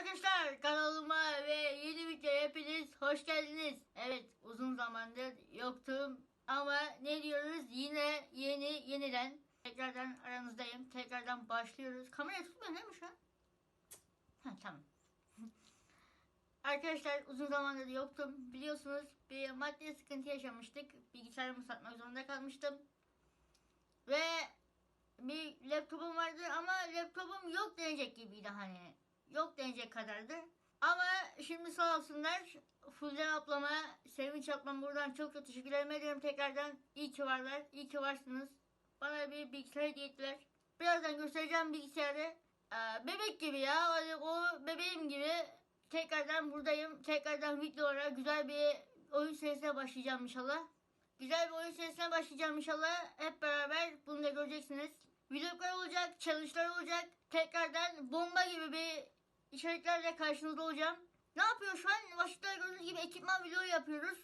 arkadaşlar kanalıma ve yeni videoya hepiniz hoş geldiniz. Evet uzun zamandır yoktum ama ne diyoruz yine yeni yeniden tekrardan aranızdayım. Tekrardan başlıyoruz. Kamera tutmuyor değil mi şu an? Ha, tamam. Arkadaşlar uzun zamandır yoktum. Biliyorsunuz bir maddi sıkıntı yaşamıştık. Bilgisayarımı satmak zorunda kalmıştım. Ve bir laptopum vardı ama laptopum yok denecek gibiydi hani. Yok denecek kadardı. Ama şimdi sağ olsunlar Fulya ablama, Sevinç ablam buradan çok çok teşekkür ediyorum tekrardan. İyi ki varlar, iyi ki varsınız. Bana bir bilgisayar hediye ettiler. Birazdan göstereceğim bilgisayarı. Ee, bebek gibi ya, o bebeğim gibi tekrardan buradayım. Tekrardan videolara güzel bir oyun serisine başlayacağım inşallah. Güzel bir oyun serisine başlayacağım inşallah. Hep beraber bunu da göreceksiniz. Vloglar olacak, challenge'lar olacak. Tekrardan bomba gibi bir içeriklerle karşınızda olacağım. Ne yapıyor şu an? Başlıkta gördüğünüz gibi ekipman video yapıyoruz.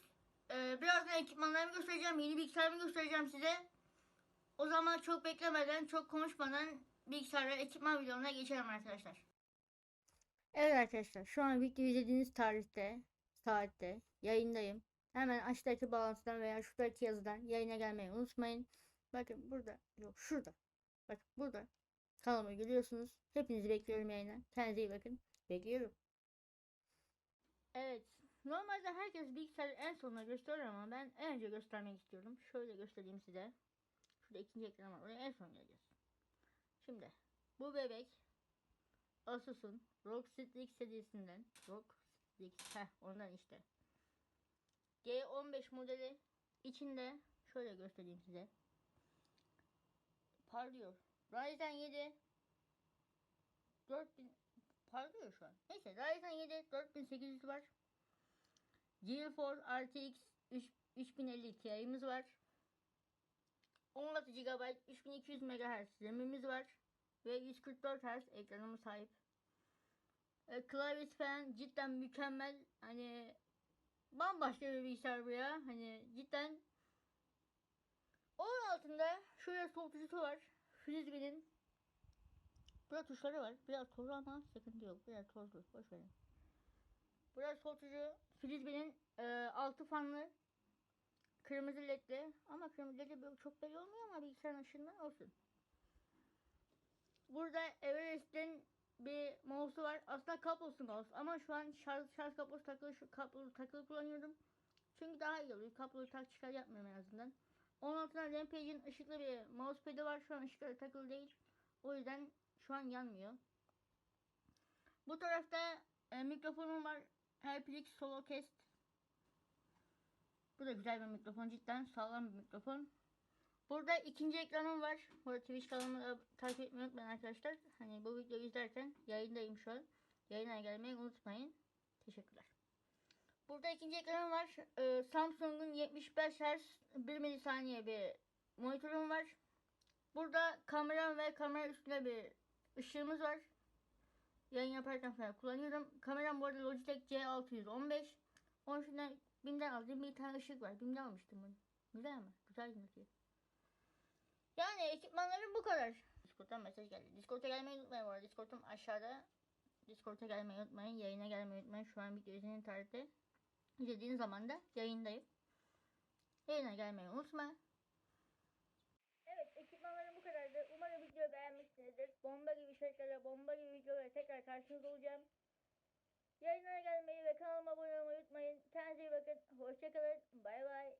Ee, birazdan ekipmanlarımı göstereceğim. Yeni bilgisayarımı göstereceğim size. O zaman çok beklemeden, çok konuşmadan bilgisayara ekipman videolarına geçelim arkadaşlar. Evet arkadaşlar şu an video izlediğiniz tarihte, saatte yayındayım. Hemen aşağıdaki bağlantıdan veya şuradaki yazıdan yayına gelmeyi unutmayın. Bakın burada, yok şurada. Bakın burada kanalımı görüyorsunuz. Hepinizi bekliyorum yayına. Kendinize iyi bakın. Bekliyorum. Evet. Normalde herkes bilgisayarı en sonuna gösteriyor ama ben en önce göstermek istiyorum. Şöyle göstereyim size. Şurada ikinci ekran var. Oraya en son geleceğiz. Şimdi bu bebek Asus'un ROG Strix serisinden ROG Strix heh ondan işte G15 modeli içinde şöyle göstereyim size parlıyor Ryzen 7 4000 parlıyor şu an neyse Ryzen 7 4800 var GeForce RTX 3, 3050 Ti'miz var 16 GB 3200 MHz RAM'imiz var ve 144 Hz ekranımız sahip. E, klavyesi falan cidden mükemmel. Hani bambaşka bir bilgisayar bu ya. Hani cidden onun altında şöyle soğutucusu var. Frisbee'nin Burada tuşları var. Biraz toz ama sıkıntı yok. Biraz tozlu. Boş verin. Burada soğutucu Frisbee'nin e, altı fanlı kırmızı ledli ama kırmızı ledli çok belli olmuyor ama bilgisayarın ışığından olsun. Burada Everest'in bir mouse'u var. Aslında kablosuz mouse ama şu an şarj, şarj kablosu takılı, şu kablo takılı kullanıyorum. Çünkü daha iyi oluyor. Kabloyu tak çıkar yapmıyorum en azından. Onun altında Rampage'in ışıklı bir mousepad'i var. Şu an ışıkları takılı değil. O yüzden şu an yanmıyor. Bu tarafta e, mikrofonum var. HyperX Solocast. Bu da güzel bir mikrofon cidden sağlam bir mikrofon. Burada ikinci ekranım var. Burada Twitch kanalımı da takip etmeyi unutmayın arkadaşlar. Hani bu videoyu izlerken yayındayım şu an. Yayına gelmeyi unutmayın. Teşekkürler. Burada ikinci ekranım var. Ee, Samsung'un 75 Hz 1 milisaniye bir monitörüm var. Burada kameram ve kamera üstünde bir ışığımız var. Yayın yaparken falan kullanıyorum. Kameram bu arada Logitech C615. Onun üstünde BİM'den aldığım bir tane ışık var. BİM'den almıştım bunu. Güzel ama. Güzel gözüküyor. Yani ekipmanlarım bu kadar. Discord'dan mesaj geldi. Discord'a gelmeyi unutmayın bu arada. Discord'um aşağıda. Discord'a gelmeyi unutmayın. Yayına gelmeyi unutmayın. Şu an video izlediğin tarihte. İzlediğin zaman da yayındayım. Yayına gelmeyi unutma. Evet ekipmanlarım bu kadardı. Umarım videoyu beğenmişsinizdir. Bomba gibi şarkılarla bomba gibi videolarla tekrar karşınızda olacağım. Yayınlara gelmeyi ve kanalıma abone olmayı unutmayın. Kendinize iyi bakın. Hoşçakalın. Bay bay.